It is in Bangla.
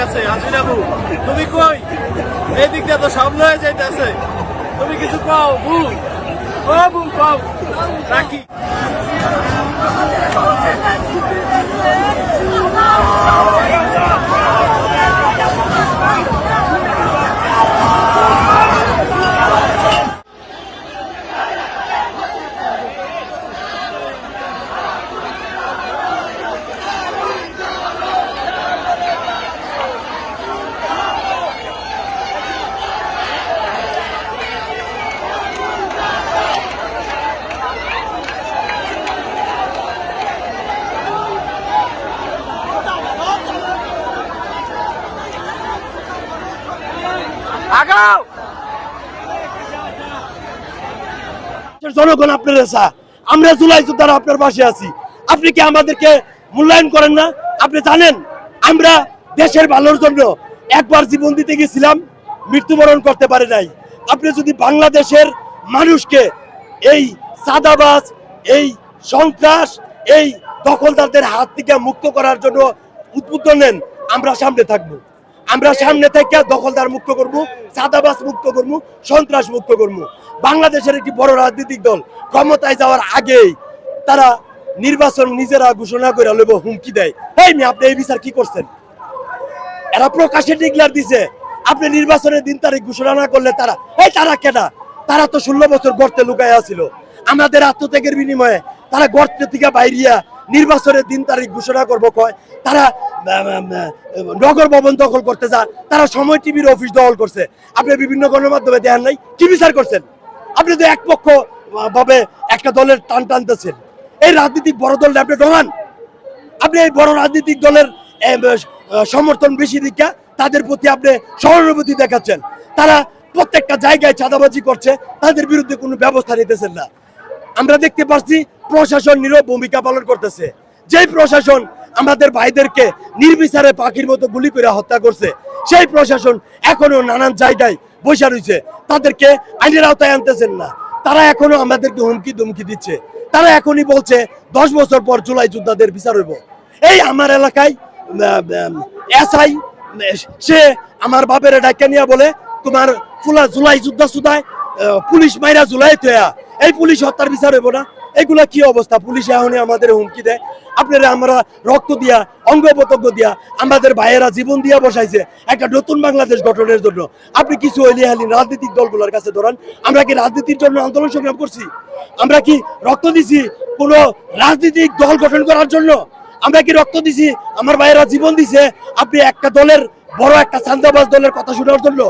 কাছে হাসিনাবু তুমি কই? এই দিকটা তো সব লয়ে যাইতেছে। তুমি কিছু পাও বু ও বু পাও রাখি। জনগণ আপনার আমরা জুলাই যোদ্ধারা আপনার পাশে আছি। আপনি কি আমাদেরকে মূল্যায়ন করেন না? আপনি জানেন, আমরা দেশের ভালোর জন্য একবার জীবন দিতে গেছিলাম, মৃত্যুবরণ করতে পারে নাই। আপনি যদি বাংলাদেশের মানুষকে এই সাদাবাজ এই সন্ত্রাস, এই দখলদারদের হাত থেকে মুক্ত করার জন্য উদ্বুদ্ধ নেন, আমরা সামনে থাকব। আমরা সামনে থেকে দখলদার মুক্ত করব সাদাবাস মুক্ত করব, সন্ত্রাস মুক্ত করব। বাংলাদেশের একটি বড় রাজনৈতিক দল ক্ষমতায় যাওয়ার আগেই তারা নির্বাচন নিজেরা ঘোষণা করে লইব, হুমকি দেয়। এই মেয়ে, আপনি এই বিচার কি করছেন? এরা প্রকাশ্যে ডিক্লার দিছে, আপনি নির্বাচনের দিন তারিখ ঘোষণা না করলে তারা, এই তারা কেনা তারা তো ষোলো বছর গর্তে লুকায় আছিল আমাদের আত্মত্যাগের বিনিময়ে তারা গর্তে থেকে বাইরিয়া নির্বাচনের দিন তারিখ ঘোষণা করব কয়, তারা নগর ভবন দখল করতে যান, তারা সময় টিভির অফিস দখল করছে। আপনি বিভিন্ন গণমাধ্যমে দেখান নাই, কি বিচার করছেন? আপনি তো এক পক্ষ ভাবে একটা দলের টান টানতেছেন। এই রাজনীতিক বড় দল আপনি ডমান আপনি এই বড় রাজনৈতিক দলের সমর্থন বেশি দীক্ষা তাদের প্রতি আপনি সহানুভূতি দেখাচ্ছেন। তারা প্রত্যেকটা জায়গায় চাঁদাবাজি করছে, তাদের বিরুদ্ধে কোনো ব্যবস্থা নিতেছেন না। আমরা দেখতে পাচ্ছি প্রশাসন নীরব ভূমিকা পালন করতেছে। যেই প্রশাসন আমাদের ভাইদেরকে নির্বিচারে পাখির মতো গুলি করে হত্যা করছে, সেই প্রশাসন এখনও নানান জায়গায় বসে রয়েছে। তাদেরকে আইনের আওতায় আনতেছেন না। তারা এখনও আমাদেরকে হুমকি ধুমকি দিচ্ছে। তারা এখনই বলছে দশ বছর পর জুলাই যোদ্ধাদের বিচার হইব। এই আমার এলাকায় এসআই, সে আমার বাপের ডাক্কা নিয়ে বলে, তোমার ফুলা জুলাই যুদ্ধ সুদায় পুলিশ মাইরা জুলাই তোয়া এই পুলিশ হত্যার বিচার হইব না। এগুলা কি অবস্থা? পুলিশ এখনই আমাদের হুমকি দেয়। আপনারা আমরা রক্ত দিয়া অঙ্গ প্রত্যঙ্গ দিয়া আমাদের ভাইয়েরা জীবন দিয়া বসাইছে একটা নতুন বাংলাদেশ গঠনের জন্য। আপনি কিছু হইলিহালি রাজনৈতিক দলগুলোর কাছে ধরান। আমরা কি রাজনীতির জন্য আন্দোলন সংগ্রাম করছি? আমরা কি রক্ত দিছি কোনো রাজনৈতিক দল গঠন করার জন্য? আমরা কি রক্ত দিছি? আমার ভাইয়েরা জীবন দিছে আপনি একটা দলের বড় একটা চান্দাবাজ দলের কথা শোনার জন্য?